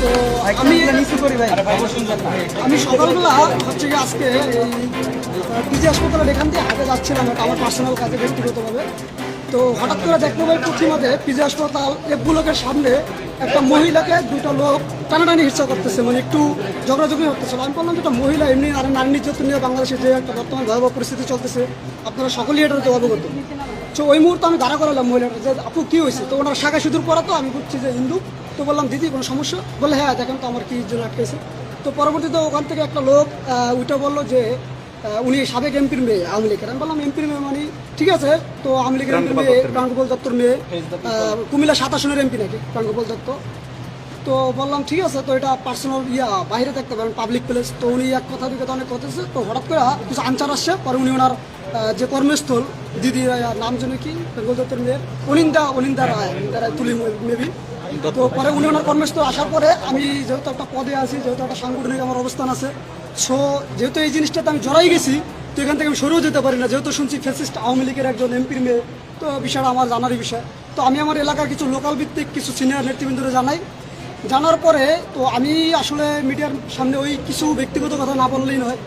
তো আমি সকালবেলা হচ্ছে কি আজকে পিজি হাসপাতালের এখান দিয়ে হাতে যাচ্ছিলাম আমার পার্সোনাল কাজে ব্যক্তিগতভাবে। তো হঠাৎ করে দেখতে পাই প্রতিমাদে পিজি হাসপাতাল এফ সামনে একটা মহিলাকে দুটো লোক টানাটানি হিংসা করতেছে মানে একটু ঝগড়াঝগড়ি করতেছে। আমি বললাম যে মহিলা এমনি আর নারী নির্যাতন নিয়ে বাংলাদেশে যে একটা বর্তমান ভয়াবহ পরিস্থিতি চলতেছে, আপনারা সকলেই এটাতে অবগত তো ওই মুহূর্তে আমি দাঁড়া করালাম মহিলাটা যে আপু, কী হয়েছে? তো ওনার শাখা সিঁদুর পরা তো আমি বুঝছি যে হিন্দু। তো বললাম দিদি কোনো সমস্যা? বলে হ্যাঁ দেখেন তো আমার কি জন্য আটকেছে। তো পরবর্তীতে ওখান থেকে একটা লোক উঠে বলল যে উনি সাবেক এমপির মেয়ে আওয়ামী লীগের। আমি বললাম এমপির মেয়ে মানে? ঠিক আছে তো আওয়ামী লীগের এমপির মেয়ে প্রাণগোপাল দত্তর মেয়ে কুমিল্লা সাতাশনের এমপি নাকি প্রাণগোপাল দত্ত? তো বললাম ঠিক আছে তো এটা পার্সোনাল ইয়া বাইরে থাকতে পারেন পাবলিক প্লেস তো উনি এক কথা দুই কথা অনেক করতেছে তো হঠাৎ করে কিছু আনসার আসছে পরে উনি ওনার যে কর্মস্থল দিদি আহ, নাম যেন কি? বেঙ্গল দত্তর মেয়ের অনিন্দা অনিন্দা রায় অনিন্দা রায় তুলি মেবি। তো পরে উনি ওনার কর্মস্থল আসার পরে আমি যেহেতু একটা পদে আছি, যেহেতু একটা সাংগঠনিক আমার অবস্থান আছে সো যেহেতু এই জিনিসটাতে আমি জড়াই গেছি, তো এখান থেকে আমি সরেও যেতে পারি না। যেহেতু শুনছি ফেসিস্ট আওয়ামী লীগের একজন এমপির মেয়ে, তো বিষয়টা আমার জানারই বিষয়। তো আমি আমার এলাকার কিছু লোকাল ভিত্তিক, কিছু সিনিয়র নেতৃবৃন্দরে জানাই। জানার পরে তো আমি আসলে মিডিয়ার সামনে ওই কিছু ব্যক্তিগত কথা না বললেই নয়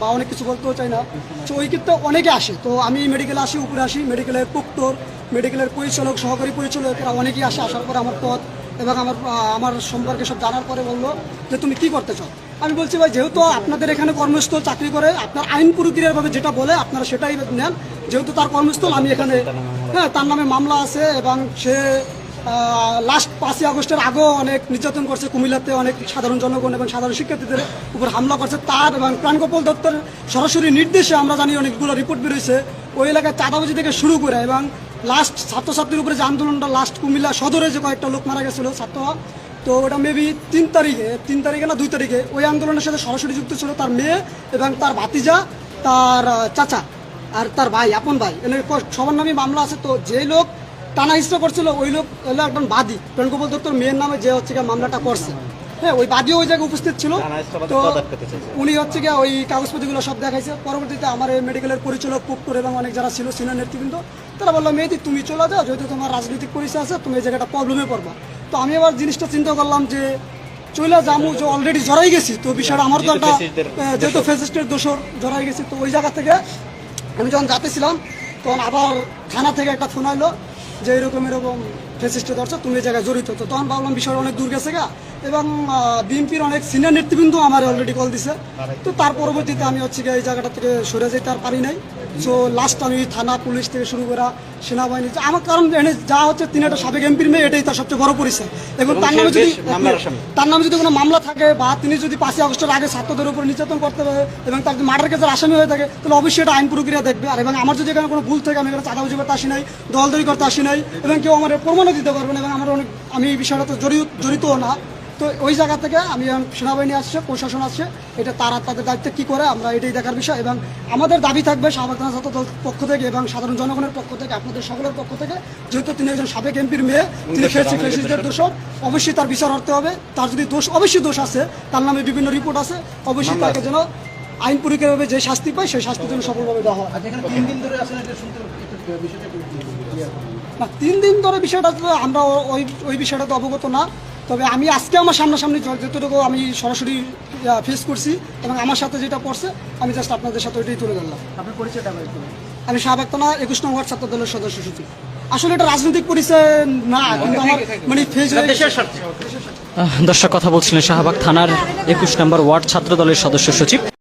বা অনেক কিছু বলতেও চাই না। তো ওই ক্ষেত্রে অনেকে আসে, তো আমি মেডিকেলে আসি, উপরে আসি মেডিকেলের প্রক্টর মেডিকেলের পরিচালক সহকারী পরিচালক এরা অনেকেই আসে আসার পরে আমার পথ এবং আমার আমার সম্পর্কে সব জানার পরে বলল যে তুমি কি করতে চাও? আমি বলছি ভাই যেহেতু আপনাদের এখানে কর্মস্থল চাকরি করে আপনার আইন প্রক্রিয়াভাবে যেটা বলে আপনারা সেটাই নেন। যেহেতু তার কর্মস্থল আমি এখানে হ্যাঁ তার নামে মামলা আছে এবং সে লাস্ট পাঁচই আগস্টের আগেও অনেক নির্যাতন করছে। কুমিল্লাতে অনেক সাধারণ জনগণ এবং সাধারণ শিক্ষার্থীদের উপর হামলা করছে। তার এবং প্রাণগোপাল দত্তের সরাসরি নির্দেশে আমরা জানি অনেকগুলো রিপোর্ট বেরোয়েছে ওই এলাকায় চাঁদাবাজি থেকে শুরু করে এবং লাস্ট ছাত্রছাত্রীর উপরে যে আন্দোলনটা লাস্ট কুমিল্লা সদরে যে কয়েকটা লোক মারা গেছিল, ছাত্র। তো ওটা মেবি তিন তারিখে তিন তারিখে না দুই তারিখে ওই আন্দোলনের সাথে সরাসরি যুক্ত ছিল তার মেয়ে এবং তার ভাতিজা, তার চাচা আর তার ভাই, আপন ভাই। এনে সবার নামে মামলা আছে। তো যে লোক টানা হিস্ট্রি করছিল, ওই লোক হলো একজন বাদী। প্রেমগোপাল দত্তর মেয়ের নামে যে হচ্ছে মামলাটা করছে। হ্যাঁ ওই বাদীও ওই জায়গায় উপস্থিত ছিল। তো উনি হচ্ছে গিয়ে ওই কাগজপত্রগুলো সব দেখাইছে। পরবর্তীতে আমার এই মেডিকেলের পরিচালক পুক্তর এবং অনেক যারা ছিল সিনিয়র নেতৃবৃন্দ তারা বলল মেয়েদি তুমি চলে যাও যেহেতু তোমার রাজনৈতিক পরিচয় আছে তুমি এই জায়গাটা প্রবলেমে পড়বা। তো আমি আবার জিনিসটা চিন্তা করলাম যে চলে যামু যে অলরেডি জড়াই গেছি। তো বিষয়টা আমার তো একটা যেহেতু ফেসিস্টের দোষর জড়াই গেছি। তো ওই জায়গা থেকে আমি যখন যাতেছিলাম তখন আবার থানা থেকে একটা ফোন আইলো। যে এরকম এরকম ফেসিস্টে ধরছো, তুমি এই জায়গায় জড়িত। তো তখন ভাবলাম বিষয় অনেক দূর গেছে গা। এবং বিএনপির অনেক সিনিয়র নেতৃবৃন্দ আমার অলরেডি কল দিছে। তো তার পরবর্তীতে আমি হচ্ছে এই জায়গাটা থেকে সরে যেতে আর পারি নাই। সো লাস্ট আমি থানা পুলিশ থেকে শুরু করা সেনাবাহিনী আমার কারণ এখানে যা হচ্ছে তিনি একটা সাবেক এমপির মেয়ে এটাই তার সবচেয়ে বড় পরিচয়। এবং তার নামে যদি তার নামে যদি কোনো মামলা থাকে বা তিনি যদি পাঁচই আগস্টের আগে ছাত্রদের উপর নির্যাতন করতে পারে এবং তার যদি মার্ডার কেসের আসামি হয়ে থাকে তাহলে অবশ্যই এটা আইন প্রক্রিয়া দেখবে। আর এবং আমার যদি এখানে কোনো ভুল থাকে আমি এখানে চাঁদাবাজি করতে আসি নাই দলদরি করতে আসি নাই এবং কেউ আমার প্রমাণও দিতে পারবে না এবং আমার অনেক আমি এই বিষয়টাতে জড়িত জড়িতও না। তো ওই জায়গা থেকে আমি এখন সেনাবাহিনী আসছে প্রশাসন আসছে। এটা তারা তাদের দায়িত্বে কী করে আমরা এটাই দেখার বিষয়। এবং আমাদের দাবি থাকবে সাবেক ছাত্র দল পক্ষ থেকে এবং সাধারণ জনগণের পক্ষ থেকে আপনাদের সকলের পক্ষ থেকে যেহেতু তিনি একজন সাবেক এমপির মেয়ে তিনি ফেসি ফেসিসদের দোষর। অবশ্যই তার বিচার করতে হবে। তার যদি দোষ অবশ্যই দোষ আছে। তার নামে বিভিন্ন রিপোর্ট আছে। অবশ্যই তাকে যেন আইন পরীক্ষাভাবে যে শাস্তি পায় সেই শাস্তি যেন সফলভাবে দেওয়া হয়। আচ্ছা, তিন দিন ধরে আছেন এটা শুনতে একটু বিষয়টা একটু clear করুন। না তিন দিন ধরে বিষয়টা তো আমরা ওই ওই বিষয়টা তো অবগত না। তবে আমি আজকে আমার সামনাসামনি যতটুকু আমি সরাসরি ফেস করছি এবং আমার সাথে যেটা পড়ছে আমি জাস্ট আপনাদের সাথে ওইটাই তুলে ধরলাম। আপনার পরিচয়টা আমি শাহবাগ থানা একুশ নম্বর ছাত্র দলের সদস্য সচিব। আসলে এটা রাজনৈতিক পরিচয় না কিন্তু আমার মানে ফেস দর্শক কথা বলছিলেন শাহবাগ থানার একুশ নম্বর ওয়ার্ড ছাত্র দলের সদস্য সচিব।